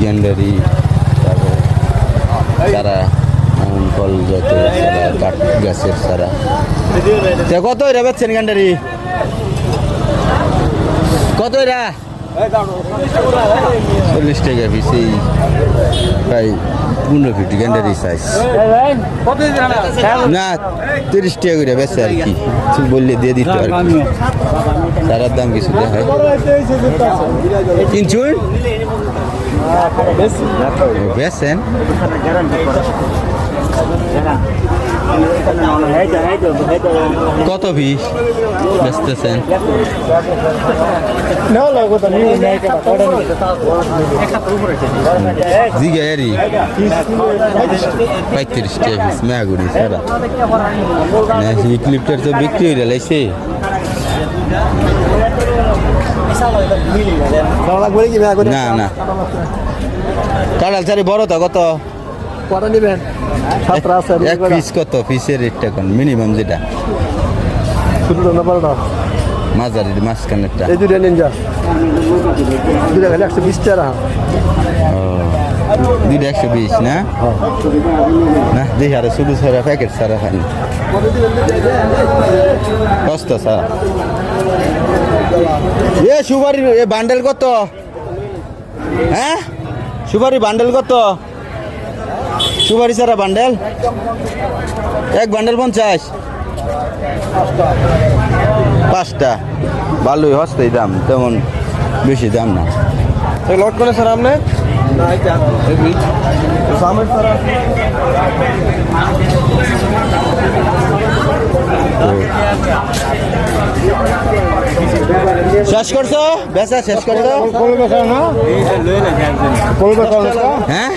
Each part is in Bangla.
গ্যান্ডারি তারপর চারা এমন ফল জাতীয় চারা কাঠ গাছের তা কত এরা বেচছেন গ্যান্ডারি কত এরা? চল্লিশ টাকা পিস এই প্রায় পনেরো ফিট গেন্ডারি সাইজ না, তিরিশ টাকা করে বেশি আর কি। বললে দিয়ে দিতে আর কি সারার দাম কিছু দেখায়। কিনছুন বেচেন। কত পিস বেচতেছেন? জিগারি পঁয়ত্রিশ টাকা পিস সারা। তো বিক্রি হয়ে লাইছে। না না। কাঁড়াল চারি বড় তো কত? কটা নেবেন? সাতটা আছে এক পিস কত? পিসের রেটটা কোন মিনিমাম যেটা। ছোটটা না বড়টা মাঝারি মাঝখানেরটা। এই দুটো নিন যা। দুটো খালি একশো বিশ টাকা। দুইটা একশো বিশ না? না দেখি আরও শুধু সারা প্যাকেট সারা খানি কষ্ট সারা। এ সুপারি বান্ডেল কত? হ্যাঁ? সুপারি বান্ডেল কত? সুপারি সারা বান্ডেল এক বান্ডেল পঞ্চাশ পাঁচটা ভালোই হস্তেই দাম তেমন বেশি দাম না লট করে স্যার আপনি শেষ করছ? বেচা শেষ করছ? হ্যাঁ?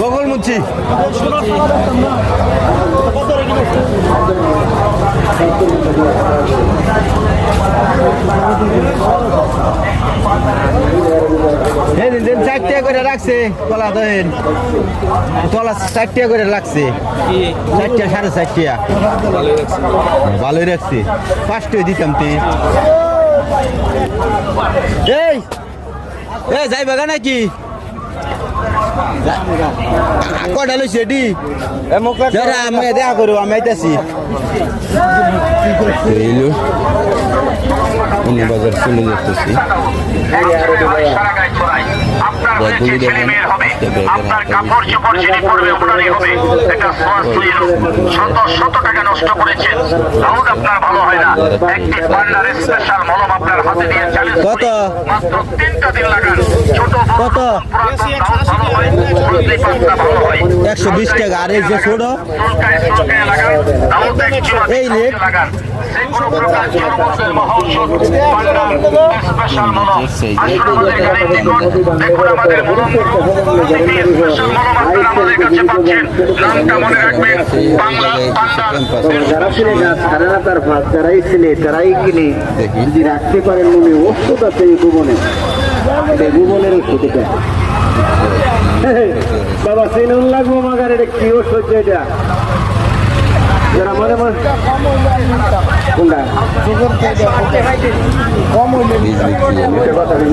বগল মুচি রাখছে কলা দেন কলা চারটিয়া করে লাগছে। চারটিয়া, সাড়ে চারটিয়া। ভালোই রাখছে পাঁচটায় দিতাম তুই এই, এ যাই বাগা নাকি? কটা লইছে এটি? আমি দেখা করব আমি আইতাছি। অন্য বাজার চলে যেতেছি। আপনার ব্যাগগুলি দেখেন। একটা আপনার কাপড় চোপড় যিনি পরবে ওনারই হবে। এটা সোয়াস শত শত টাকা নষ্ট করেছেন। তাহলে আপনার ভালো হয় না। একটি পার্লার স্পেশাল মলম আপনার হাতে দিয়ে চালিয়ে কত? মাত্র তিনটা দিন লাগান। কত? হয় হয় একশো বিশ টাকা। আর এই যে ছোট এই মনে পান্ডার যারা তার ভাত যারাই ছেলে তারাই কিনে। যদি রাখতে পারেন মনে আছে এই ভুবনে ভুবনের বাবা সিনুন লাগবো মাগার এটা কি ওষুধ এটা? যারা মনে মনে কোনটা?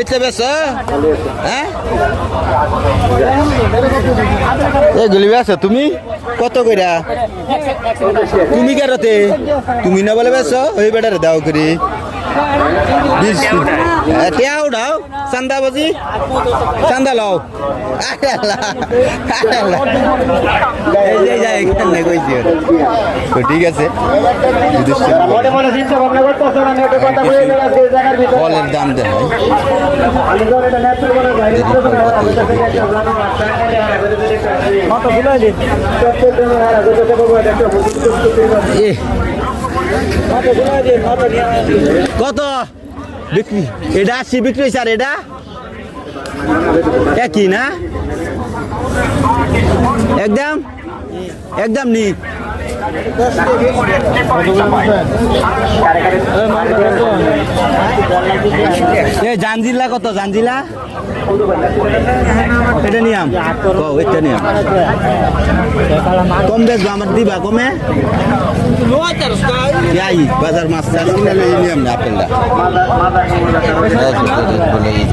এতে বেশ হ্যাঁ এগুলি বেশ তুমি? কত কইরা? তুমি কেরতে তুমি না বলে বেশ ওই বেটারে দাও করি। বিশ। টিয়া উঠাও। চান্দা বাজি। চান্দা লও। তো ঠিক আছে। ফলের দাম দেয় কত? বিক্রি। এটা আশি বিক্রি হয়েছে, আর এটা? একই না? একদম? একদম নি জাঞ্জিলা কত? জাঞ্জিলা এটা নিয়াম। এটা নিয়াম। কম বেচবো, আমার দিবা কমে? ইয়াই বাজার মাছ চাষ কিনে লই নিয়াম না আপেলটা এই